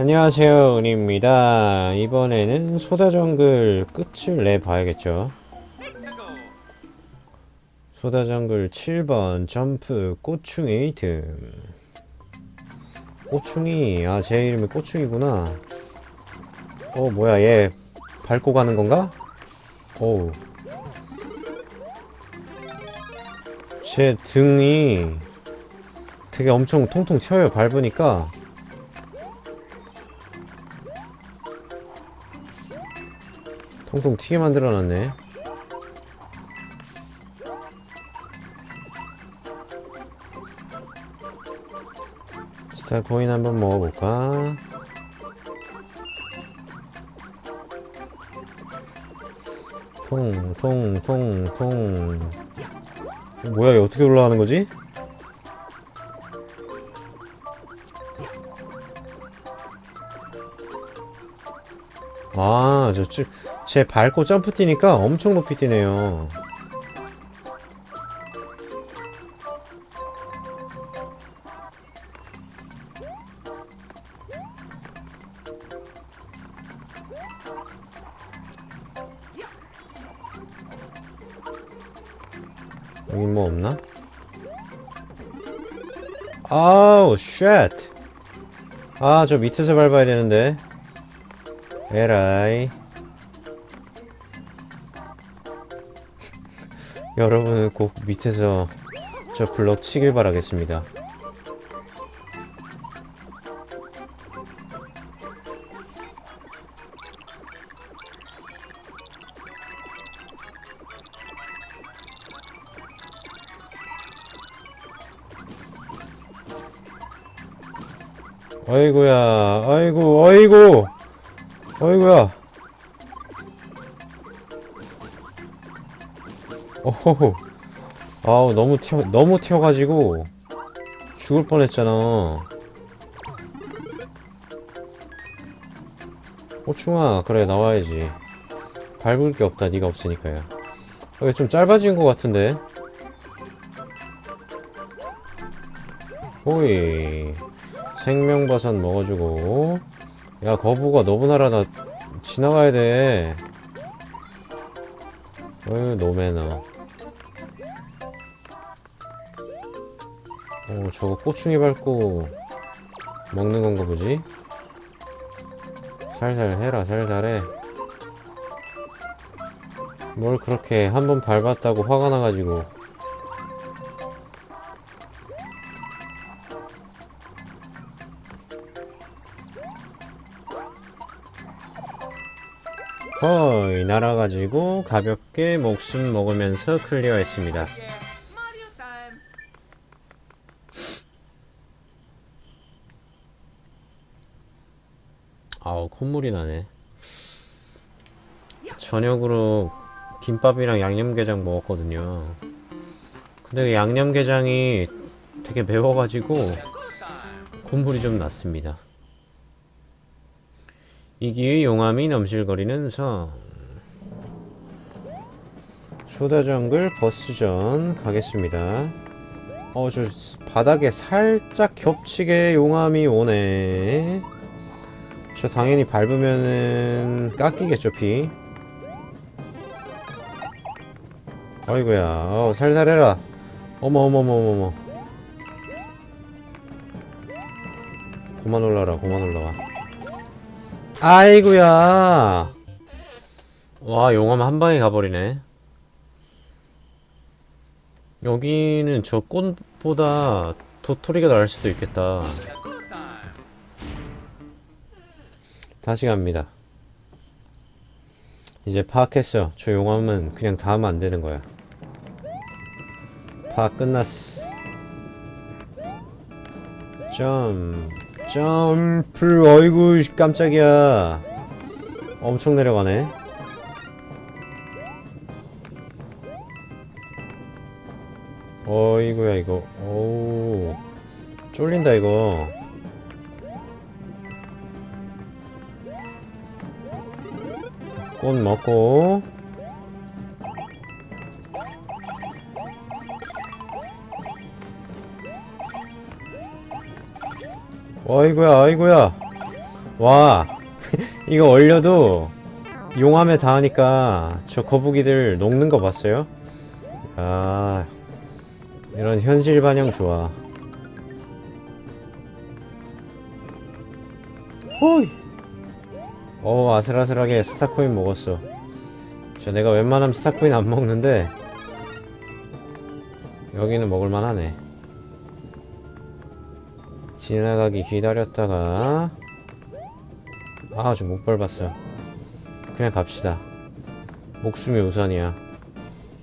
안녕하세요 은입니다. 이번에는 소다 정글 끝을 내봐야겠죠. 소다 정글 7번 점프 꼬충이 등. 꼬충이 아 제 이름이 꼬충이구나. 어 뭐야 얘 밟고 가는 건가? 어우. 제 등이 되게 엄청 통통 튀어요 밟으니까 통통 튀게 만들어놨네 스타 코인 한번 먹어볼까? 통, 통, 통, 통. 어, 뭐야, 얘 어떻게 올라가는 거지? 아, 저, ጭ- 제 밟고 점프 뛰니까 엄청 높이 뛰네요. 여기 뭐 없나? 아우, 쉣! 아, 저 밑에서 밟아야 되는데. 에라이. 여러분은 꼭 밑에서 저 블럭 치길 바라겠습니다. 아이고야, 아이고, 아이고, 아이고야. 어허, 아우 너무 튀어, 너무 튀어가지고 죽을 뻔했잖아. 호충아, 그래 나와야지. 밟을 게 없다, 네가 없으니까요. 여기 좀 짧아진 것 같은데. 호이. 생명버섯 먹어주고 야 거부가 너무나라 나 지나가야 돼 어휴 노매너 어 저거 꼬충이 밟고 먹는 건가 보지? 살살 해라 살살 해 뭘 그렇게 한 번 밟았다고 화가 나가지고. 허이 날아가지고 가볍게 목숨 먹으면서 클리어했습니다. Mario time. 아우 콧물이 나네. 저녁으로 김밥이랑 양념게장 먹었거든요. 근데 그 양념게장이 되게 매워가지고 콧물이 좀 났습니다. 이기의 용암이 넘실거리는 성 소다정글 버스전 가겠습니다. 어, 저 바닥에 살짝 겹치게 용암이 오네. 저 당연히 밟으면은 깎이겠죠, 피. 어이구야, 어, 살살 해라. 어머, 어머, 어머, 어머, 어머. 그만 올라라, 그만 올라와. 아이구야. 와, 용암 한 방에 가버리네. 여기는 저 꽃보다 도토리가 나을 수도 있겠다. 다시 갑니다. 이제 파악했어. 저 용암은 그냥 닿으면 안 되는 거야. 파악 끝났어. 점, 점프, 어이구, 깜짝이야. 엄청 내려가네. 어이구야, 이거. 어우, 쫄린다, 이거. 꽃 먹고. 어이구야 어이구야. 와 이거 얼려도 용암에 닿으니까 저 거북이들 녹는 거 봤어요? 아 이런 현실 반영 좋아. 호이 어 아슬아슬하게 스타코인 먹었어. 저 내가 웬만하면 스타코인 안 먹는데 여기는 먹을만 하네. 지나가기 기다렸다가 아좀못 밟았어. 그냥 갑시다. 목숨이 우선이야.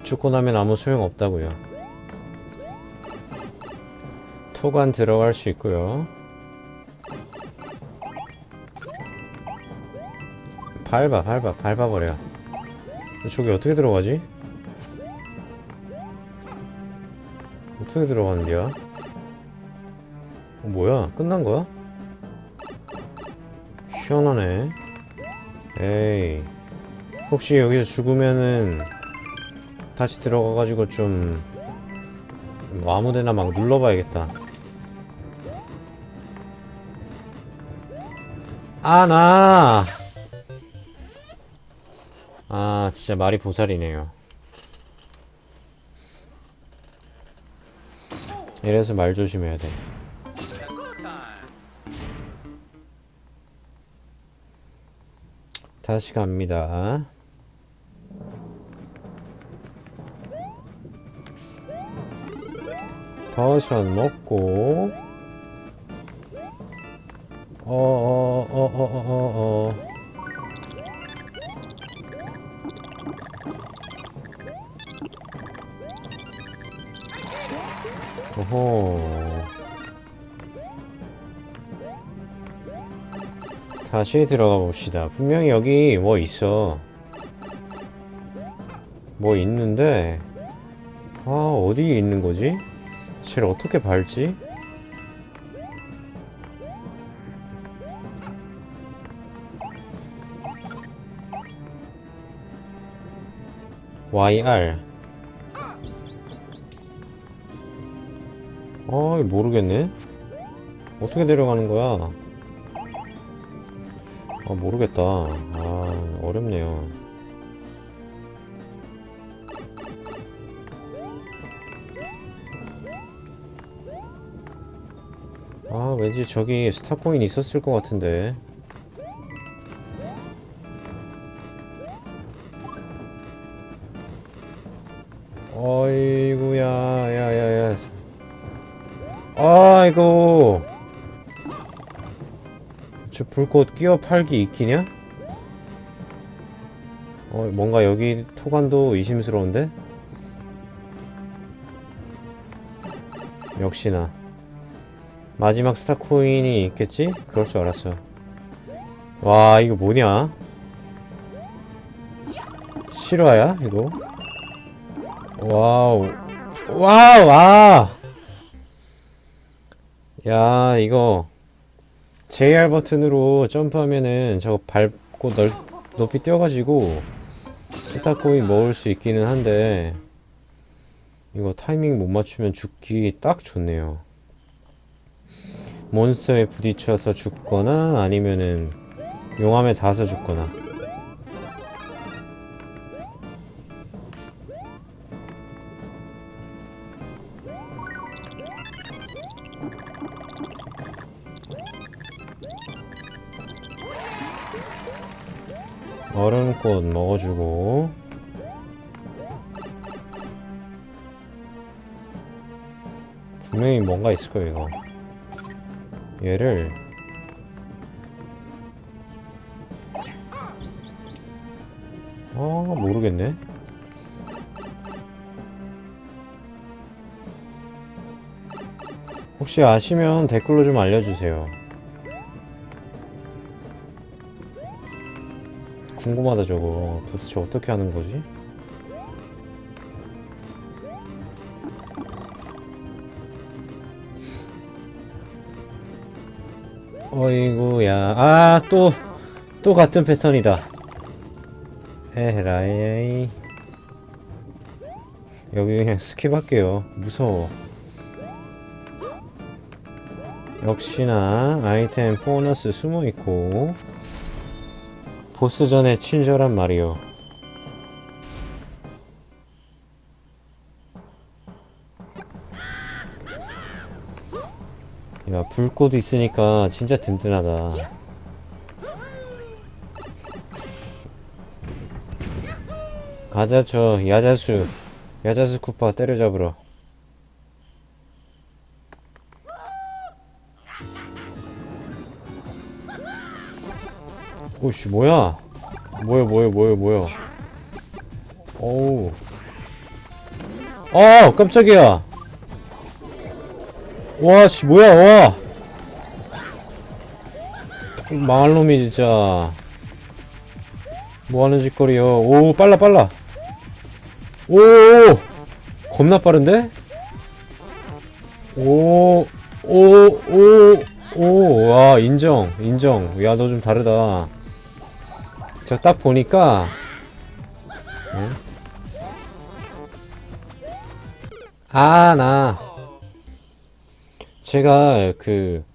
죽고 나면 아무 소용 없다고요. 토관 들어갈 수 있고요 밟아 밟아 밟아버려 저기 어떻게 들어가지? 어떻게 들어가는데요? 어, 뭐야? 끝난 거야? 희한하네. 에이. 혹시 여기서 죽으면은 다시 들어가가지고 좀, 뭐 아무데나 막 눌러봐야겠다. 아, 나! 아, 진짜 말이 보살이네요. 이래서 말 조심해야 돼. It's a good time. 다시 갑니다. 버섯 먹고 어, 어어어어어어 오호 다시 들어가 봅시다. 분명히 여기 뭐 있어. 뭐 있는데, 아, 어디에 있는 거지? 쟤를 어떻게 밟지? YR. 아, 모르겠네. 어떻게 내려가는 거야? 아 모르겠다. 아 어렵네요. 아 왠지 저기 스타코인 있었을 것 같은데. 저 불꽃 끼어 팔기 익히냐? 어, 뭔가 여기 토관도 의심스러운데? 역시나. 마지막 스타코인이 있겠지? 그럴 줄 알았어. 와, 이거 뭐냐? 실화야, 이거? 와우. 와우, 와! 야, 이거. JR 버튼으로 점프하면은 저거 밟고 넓, 높이 뛰어가지고 스타코인 먹을 수 있기는 한데 이거 타이밍 못 맞추면 죽기 딱 좋네요. 몬스터에 부딪혀서 죽거나 아니면은 용암에 닿아서 죽거나 얼음꽃 먹어주고. 분명히 뭔가 있을 거예요 이거. 얘를 아 모르겠네. 혹시 아시면 댓글로 좀 알려주세요 궁금하다 저거. 도대체 어떻게 하는 거지? 어이구야. 아 또 또 같은 패턴이다. 에라이. 여기 그냥 스킵할게요. 무서워. 역시나 아이템 보너스 숨어있고 보스전에 친절한 마리오. 야 불꽃 있으니까 진짜 든든하다. 가자 저 야자수. 야자수 쿠파 때려잡으러 오씨 뭐야? 뭐야 뭐야 뭐야 뭐야? 어우. 어 깜짝이야. 와씨 뭐야 와. 망할 놈이 진짜. 뭐하는 짓거리요 오 빨라 빨라. 오. 겁나 빠른데? 오 오 오 오와 인정 인정. 야 너 좀 다르다 저딱 보니까 응? 아나. 제가 그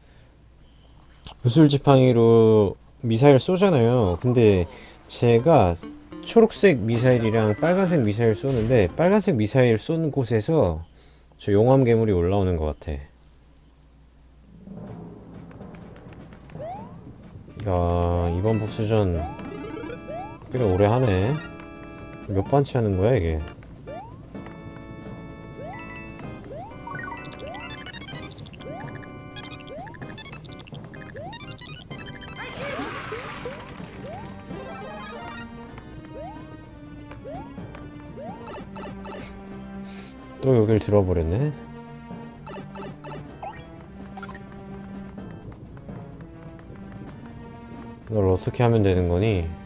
무술지팡이로 미사일 쏘잖아요. 근데 제가 초록색 미사일이랑 빨간색 미사일 쏘는데 빨간색 미사일 쏘는 곳에서 저 용암 괴물이 올라오는 것 같아. 야 이번 보스전 꽤 오래 하네. 몇 번째 하는 거야 이게? 또 여길 들어버렸네. 널 어떻게 하면 되는 거니?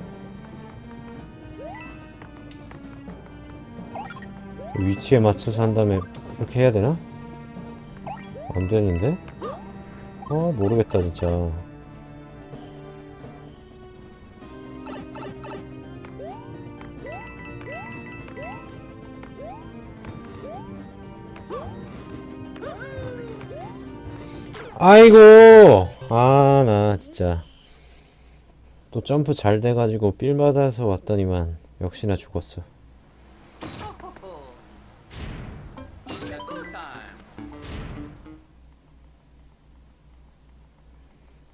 위치에 맞춰서 한 다음에 그렇게 해야 되나? 안 되는데? 어 모르겠다 진짜 아이고 아 나 진짜 또 점프 잘 돼가지고 삘 받아서 왔더니만 역시나 죽었어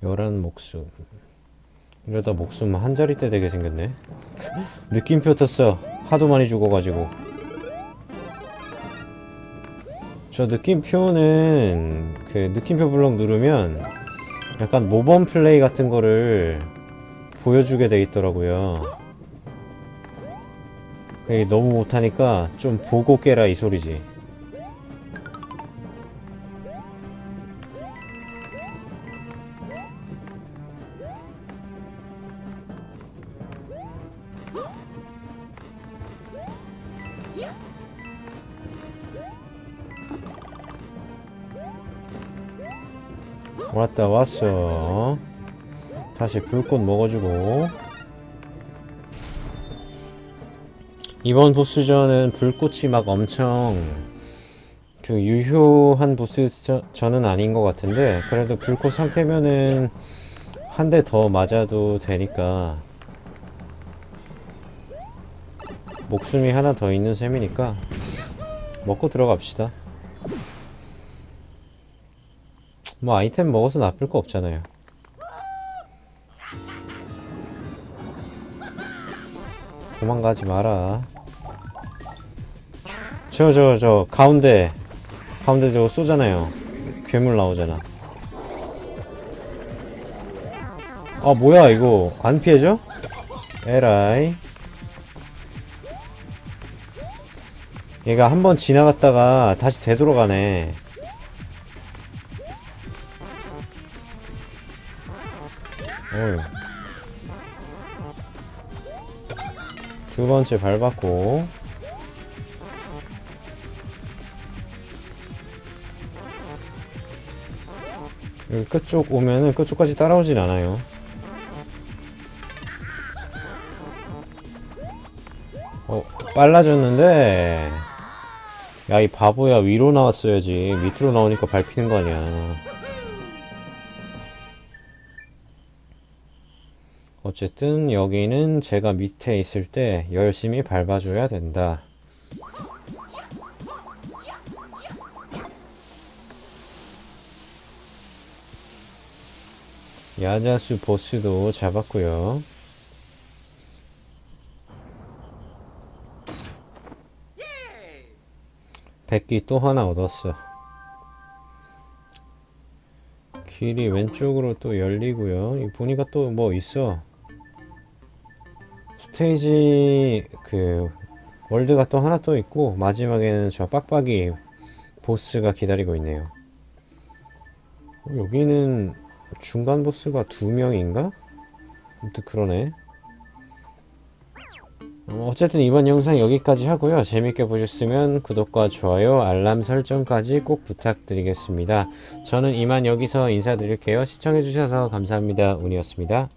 열한 목숨. 이러다 목숨 한 자리대 되게 생겼네. 느낌표 떴어. 하도 많이 죽어가지고. 저 느낌표는 그 느낌표 블럭 누르면 약간 모범 플레이 같은 거를 보여주게 돼 있더라고요. 너무 못하니까 좀 보고 깨라 이 소리지 왔다 왔어. 다시 불꽃 먹어주고. 이번 보스전은 불꽃이 막 엄청 그 유효한 보스전은 아닌 것 같은데 그래도 불꽃 상태면은 한 대 더 맞아도 되니까 목숨이 하나 더 있는 셈이니까 먹고 들어갑시다 뭐 아이템 먹어서 나쁠 거 없잖아요. 도망가지 마라. 저 저 저 가운데 가운데 저거 쏘잖아요. 괴물 나오잖아. 아 뭐야 이거 안 피해져? 에라이. 얘가 한번 지나갔다가 다시 되돌아가네. 두 번째 밟았고. 여기 끝쪽 오면은 끝쪽까지 따라오진 않아요. 어 빨라졌는데. 야 이 바보야 위로 나왔어야지. 밑으로 나오니까 밟히는 거 아니야 어쨌든 여기는 제가 밑에 있을 때 열심히 밟아줘야 된다. 야자수 보스도 잡았고요. 백기 또 하나 얻었어. 길이 왼쪽으로 또 열리고요. 이 보니까 또 뭐 있어. 스테이지 그 월드가 또 하나 또 있고 마지막에는 저 빡빡이 보스가 기다리고 있네요. 어, 여기는 중간 보스가 두 명인가? 아무튼 그러네. 어, 어쨌든 이번 영상 여기까지 하고요. 재밌게 보셨으면 구독과 좋아요, 알람 설정까지 꼭 부탁드리겠습니다. 저는 이만 여기서 인사드릴게요. 시청해주셔서 감사합니다. 운이었습니다.